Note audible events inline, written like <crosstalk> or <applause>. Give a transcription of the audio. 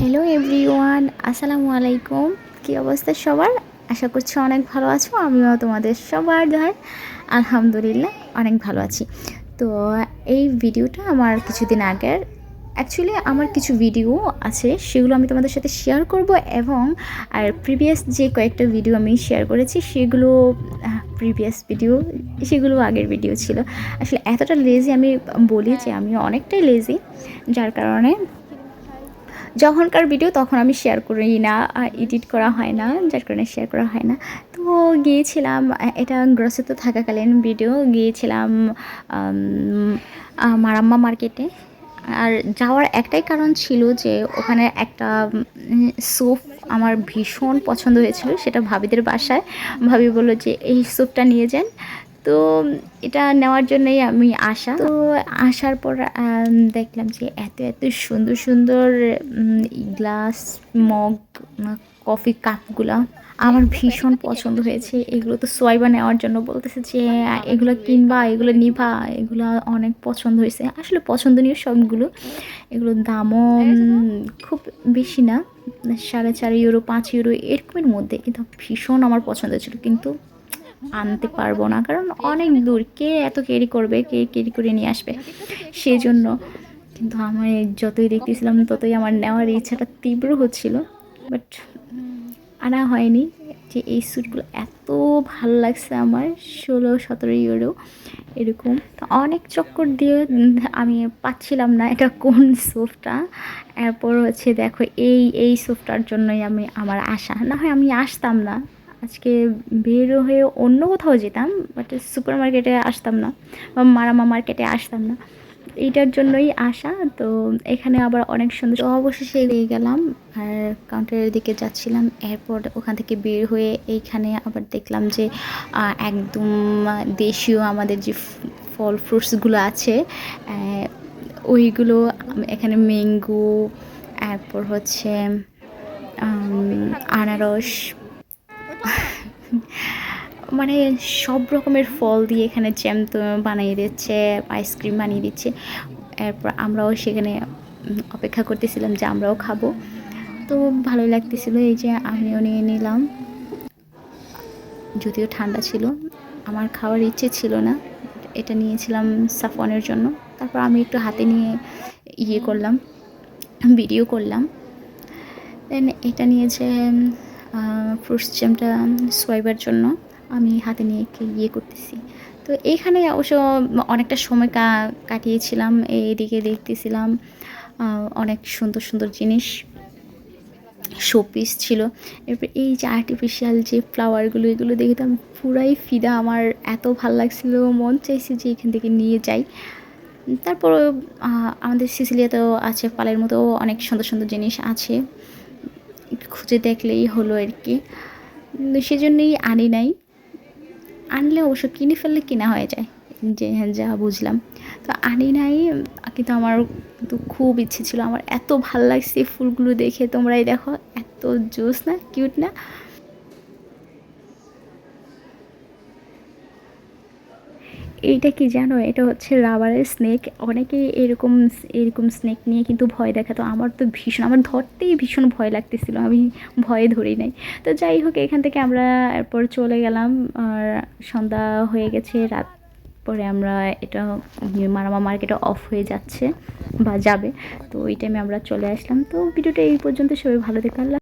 Hello everyone আসসালামু আলাইকুম কী অবস্থা সবার? আশা করছি অনেক ভালো আছো। আমিও তোমাদের সবার দয় আলহামদুলিল্লাহ, অনেক ভালো আছি। তো এই ভিডিওটা আমার কিছুদিন আগের। অ্যাকচুয়ালি আমার কিছু ভিডিও আছে, সেগুলো আমি তোমাদের সাথে শেয়ার করব এবং আর প্রিভিয়াস যে কয়েকটা ভিডিও আমি শেয়ার করেছি, সেগুলো প্রিভিয়াস ভিডিও সেগুলো আগের ভিডিও ছিল। আসলে এতটা লেজি আমি বলি যে আমি অনেকটাই লেজি যার কারণে যখনকার ভিডিও তখন আমি শেয়ার করি না এডিট করা হয় না, যার কারণে শেয়ার করা হয় না। তো গিয়েছিলাম, এটা গ্রসেতে থাকাকালীন ভিডিও গিয়েছিলাম মারাম্মা মার্কেটে আর যাওয়ার একটাই কারণ ছিল যে, ওখানে একটা স্যুপ আমার ভীষণ পছন্দ হয়েছিল, সেটা ভাবিদের বাসায়। ভাবি বলল যে, এই স্যুপটা নিয়ে যান। তো এটা নেওয়ার জন্যই আমি আসা। তো আসার পর দেখলাম যে এত এত সুন্দর সুন্দর গ্লাস মগ কফি কাপগুলা আমার ভীষণ পছন্দ হয়েছে। এগুলো তো সোয়াইবা নেওয়ার জন্য বলতেছে যে, এগুলো কিনবা, এগুলো নিবা। এগুলো অনেক পছন্দ হয়েছে। আসলে পছন্দনীয় সবগুলো। এগুলোর দামও খুব বেশি না, সাড়ে চার ইউরো, পাঁচ ইউরো এরকমের মধ্যে। কিন্তু ভীষণ আমার পছন্দ ছিল কিন্তু আনতে পারব না। কারণ অনেক দূর, কে এত ক্যারি করবে, কে ক্যারি করে নিয়ে আসবে? সেই জন্য কিন্তু আমার যতই দেখতেছিলাম, ততই আমার নেওয়ার ইচ্ছাটা তীব্র হচ্ছিল। বাট আনা হয়নি যে এই স্যুটগুলো এত ভালো লাগছে আমার, ষোলো সতেরো ইউরো এরকম। অনেক চক্কর দিয়ে আমি পাচ্ছিলাম না এটা কোন সোফটা এরপর হচ্ছে দেখো এই এই সোফটার জন্যই আমি, আমার আশা। না হয় আমি আসতাম না। বের হয়ে অন্য কোথাও যেতাম বাট সুপার মার্কেটে আসতাম না বা মারামা মার্কেটে আসতাম না। এইটার জন্যই আসা, তো এখানে আবার অনেক সুন্দর অবশেষে এগিয়ে গেলাম, আর কাউন্টারের দিকে যাচ্ছিলাম, এরপর ওখান থেকে বের হয়ে এইখানে আবার দেখলাম যে একদম দেশীয় আমাদের যে ফল ফ্রুটসগুলো আছে ওইগুলো এখানে ম্যাঙ্গো এরপর হচ্ছে আনারস <laughs> মানে সব রকমের ফল দিয়ে এখানে জ্যাম তো বানিয়ে দিচ্ছে আইসক্রিম বানিয়ে দিচ্ছে। এরপর আমরাও সেখানে অপেক্ষা করতেছিলাম যে আমরাও খাব। তো ভালোই লাগতেছিল এই যে আমিও নিয়ে নিলাম। যদিও ঠান্ডা ছিল, আমার খাওয়ার ইচ্ছে ছিল না। এটা নিয়েছিলাম সাফনের জন্য। তারপর আমি একটু হাতে নিয়ে ইয়ে করলাম, ভিডিও করলাম। দেন এটা নিয়েছে ফ্রুটস জ্যামটা সোয়াইবার জন্য আমি হাতে নিয়ে ইয়ে করতেছি। তো এইখানে অবশ্য অনেকটা সময় কা, কাটিয়েছিলাম, এইদিকে দেখতেছিলাম অনেক সুন্দর সুন্দর জিনিস শোপিস ছিল। এরপর এই যে আর্টিফিশিয়াল যে ফ্লাওয়ারগুলো এগুলো দেখে তো পুরাই ফিদা, আমার এত ভালো লাগছিল, মন চাইছে যে এখান থেকে নিয়ে যাই। তারপর আমাদের সিসিলিয়াতেও আছে, পালের মতো অনেক সুন্দর সুন্দর জিনিস আছে। খুঁজে দেখলেই হলো আর কি। সেজন্যই আনি নাই। আনলে অবশ্য কিনে ফেললে কিনা হয়ে যায়। যে হ্যাঁ যা বুঝলাম। তো আনি নাই কিন্তু আমার কিন্তু খুব ইচ্ছে ছিল। আমার এত ভালো লাগছে ফুলগুলো দেখে, তোমরাই দেখো। এত জোস না, কিউট না। এইটা কি জানো? এটা হচ্ছে রাবারের স্নেক অনেকে এরকম এরকম স্নেক নিয়ে কিন্তু ভয় দেখাতো। আমার তো ভীষণ, আমার ধরতেই ভীষণ ভয় লাগতেছিল। আমি ভয়ে ধরি নাই। তো যাই হোক, এখান থেকে আমরা এরপর চলে গেলাম। আর সন্ধ্যা হয়ে গেছে, রাত পরে আমরা এটা মারামা মার্কেটে অফ হয়ে যাচ্ছে বা যাবে। তো ওই টাইমে আমরা চলে আসলাম। তো ভিডিওটা এই পর্যন্ত। সবাই ভালো দেখে